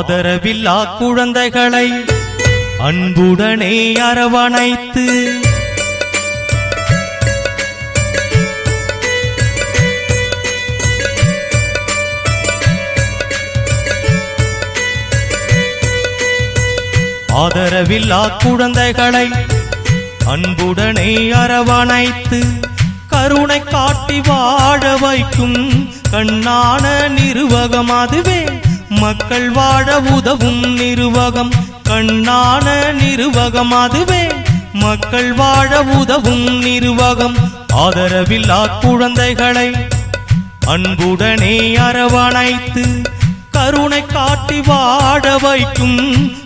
ஆதரவில்லா குழந்தைகளை அன்புடனே அரவணைத்து. ஆதரவில்லா குழந்தைகளை அன்புடனே அரவணைத்து. கருணை காட்டி வாழ வைக்கும் கண்ணான நிருவகம் அதுவே. மக்கள் வாழ உதவும் நிர்வாகம் கண்ணான நிர்வாகம் அதுவே. மக்கள் வாழ உதவும் நிர்வாகம் ஆதரவில்லா குழந்தைகளை அன்புடனே அரவணைத்து கருணை காட்டி வாட வைக்கும்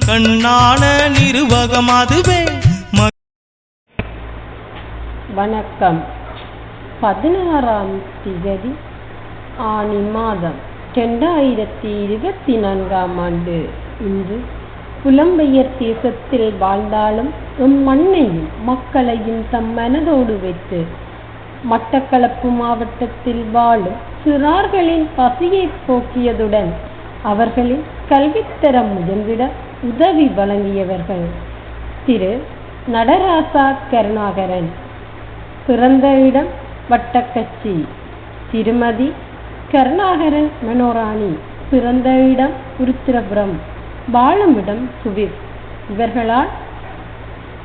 கண்ணான நிர்வாகம் அதுவே. வணக்கம். பதினாறாம் திகதி ஆனி மாதம். ரெண்டாயிரத்தி இருபத்தி நான்காம் ஆண்டு இன்று புலம்பெயர் தேசத்தில் வாழ்ந்தாலும் எம் மண்ணையும் மக்களையும் தம் மனதோடு வைத்து மட்டக்களப்பு மாவட்டத்தில் வாழும் சிறார்களின் பசியை போக்கியதுடன் அவர்களின் கல்வித்தரம் உயர்ந்திட உதவி வழங்கியவர்கள். திரு. நடராசா கருணாகரன். பிறந்த இடம் வட்டக்கச்சி. திருமதி கருணாகரன் மனோராணி பிறந்த இடம் உருத்திரபுரம். வாழும் இடம் சுவிஸ். இவர்களால்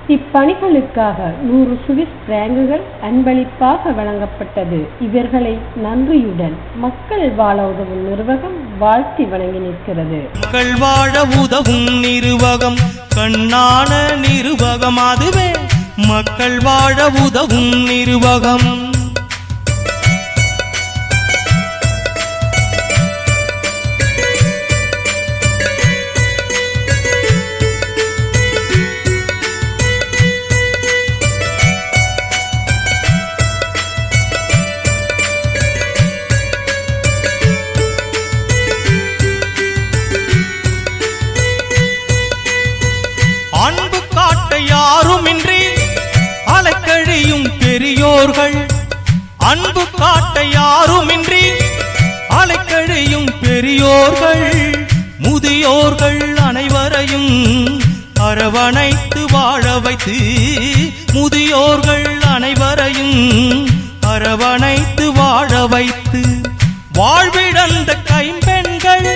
இப்பணிகளுக்காக நூறு சுவிஸ் பிராங்குகள் அன்பளிப்பாக வழங்கப்பட்டது. இவர்களை நன்றியுடன் மக்கள் வாழ உதவும் நிர்வாகம் வாழ்த்தி வழங்கி நிற்கிறது. மக்கள் வாழ உதவும் நிருவகம் கண்ணான நிர்வாகம் அதுவே. மக்கள் வாழ உதவும் நிர்வாகம். அன்பு காட்ட யாருமின்றி அலைக்கழியும் பெரியோர்கள் முதியோர்கள் அனைவரையும் அரவணைத்து வாழ வைத்து முதியோர்கள் அனைவரையும் அரவணைத்து வாழ வைத்து வாழ்விழந்த கைம்பெண்கள்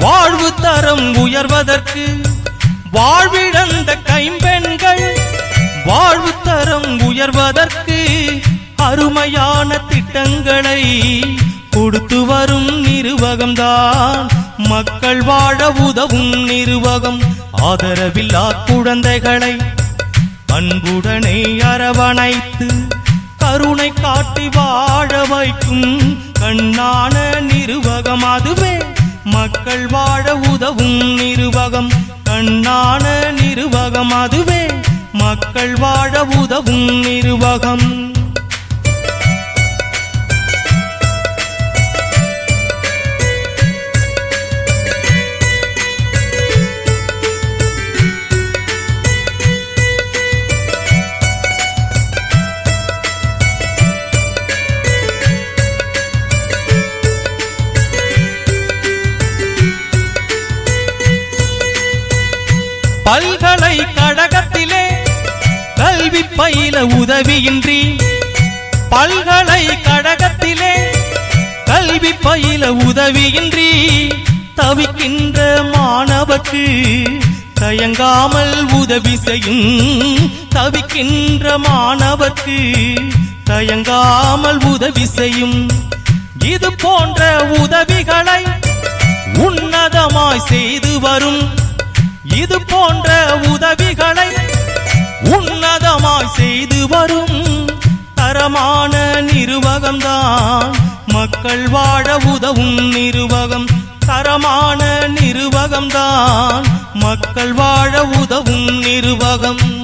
வாழ்வு தரம் உயர்வதற்கு வாழ்விழந்த கைம்பெண்கள் வாழ்வு தரம் உயர்வதற்கு அருமையான திட்டங்களை கொடுத்து வரும் நிருவகம்தான். மக்கள் வாழ உதவும் நிருவகம். ஆதரவில்லா குழந்தைகளை அன்புடனே அரவணைத்து கருணை காட்டி வாழ வைக்கும் கண்ணான நிருவகம் அதுவே. மக்கள் வாழ உதவும் நிருவகம். கண்ணான நிருவகம் அதுவே. மக்கள் வாழ உதவும் நிருவகம். பல்கலைக்கழகத்திலே கல்வி பயில உதவியின்றி பல்கலைக்கழகத்திலே கல்வி பயில உதவியின்றி தவிக்கின்ற மாணவர்க்கு தயங்காமல் உதவி செய்யும். தவிக்கின்ற மாணவர்க்கு தயங்காமல் உதவி செய்யும். இது போன்ற உதவிகளை உன்னதமாய் செய்து வரும் இது போன்ற உதவிகளை உன்னதமாய் செய்து வரும் தரமான நிருவகம்தான். மக்கள் வாழ உதவும் நிருவகம் தரமான நிருவகம்தான். மக்கள் வாழ உதவும் நிருவகம்.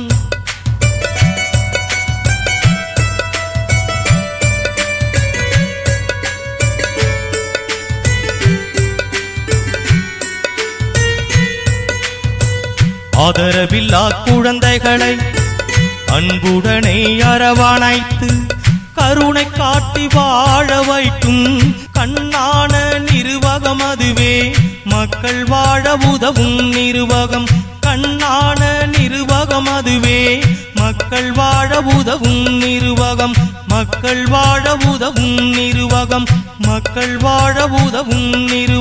ஆதரவில்லா குழந்தைகளை அன்புடனே அரவணைத்து கருணை காட்டி வாழ வைக்கும் கண்ணான நிர்வாகம் அதுவே. மக்கள் வாழ உதவும் நிர்வாகம் கண்ணான நிர்வாகம் அதுவே. மக்கள் வாழ உதவும் நிர்வாகம் மக்கள் வாழ உதவும் நிர்வாகம் மக்கள் வாழ உதவும் நிர்வாகம்